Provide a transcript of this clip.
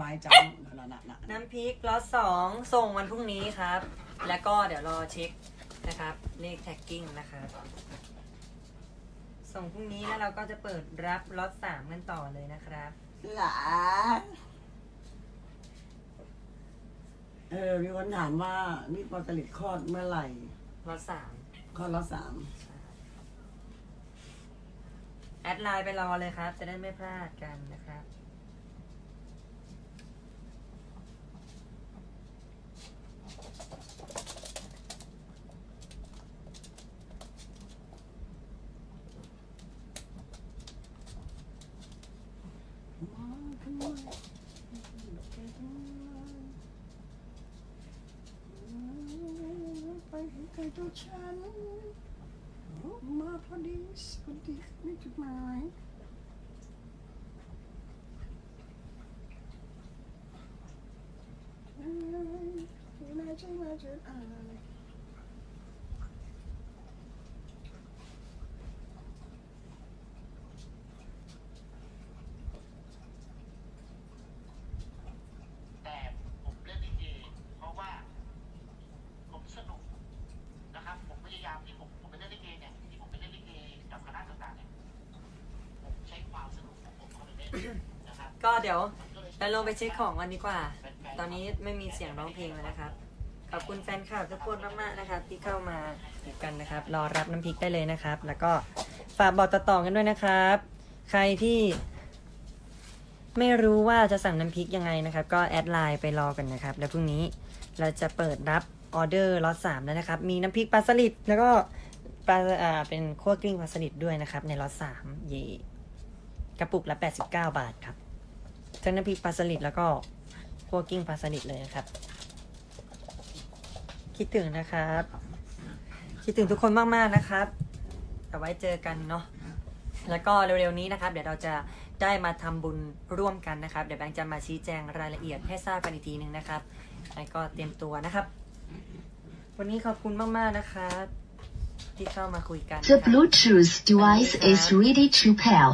บายจังนั่นน่ะน่ะน้ำพริกล็อตสองส่งวันพรุ่งนี้ครับ แล้วก็เดี๋ยวรอเช็คนะครับเลขแท็กกิ้งนะครับ ส่งพรุ่งนี้แล้วเราก็จะเปิดรับล็อตสามกันต่อเลยนะครับ หลาเออมีคนถามว่านี่ปอตลิดคลอดเมื่อไหร่ ล็อตสามคลอดแล้วสามแอดไลน์ไปรอเลยครับ จะได้ไม่พลาดกันนะครับ ไปให้ใครตัวฉันมาพอดีพอดีไม่จุดหมายเอ้ยน่ใช่มาเจออะไร แต่ผมเล่นลิเกเพราะว่าผมสนุกนะครับ ผมพยายามที่ผมผมไปเล่นลิเกเนี่ยที่ผมไปเล่นลิเกกับคณะต่างๆเนี่ยผมใช้ความสนุกของผมเข้าไปเล่นนะครับ ก็เดี๋ยวเราลงไปเช็คของกันดีกว่า ตอนนี้ไม่มีเสียงร้องเพลงแล้วนะครับ ขอบคุณแฟนคลับทุกคนมากๆนะครับ ที่เข้ามาดูกันนะครับ รอรับน้ำพริกได้เลยนะครับ แล้วก็ฝากบอกต่อๆกันด้วยนะครับ ใครที่ไม่รู้ว่าจะสั่งน้ำพริกยังไงนะครับ ก็แอดไลน์ไปรอกันนะครับ แล้วพรุ่งนี้เราจะเปิดรับออเดอร์ล็อตสามแล้วนะครับ มีน้ำพริกปลาสลิดแล้วก็ปลาอ่าเป็นคั่วกลิ้งปลาสลิดด้วยนะครับ ในล็อตสามเย่กระปุกละ 89 บาทครับ ทั้งน้ำพริกปลาสลิดแล้วก็คั่วกิ้งปลาสลิดเลยนะครับ คิดถึงนะครับ คิดถึงทุกคนมากๆนะครับเอาไว้เจอกันเนาะแล้วก็เร็วๆนี้นะครับ เดี๋ยวเราจะได้มาทำบุญร่วมกันนะครับ เดี๋ยวแบงค์จะมาชี้แจงรายละเอียดให้ทราบกันอีกทีหนึ่งนะครับแล้วก็เตรียมตัวนะครับ วันนี้ขอบคุณมากๆนะครับ ที่เข้ามาคุยกัน The Bluetooth device is ready to pair.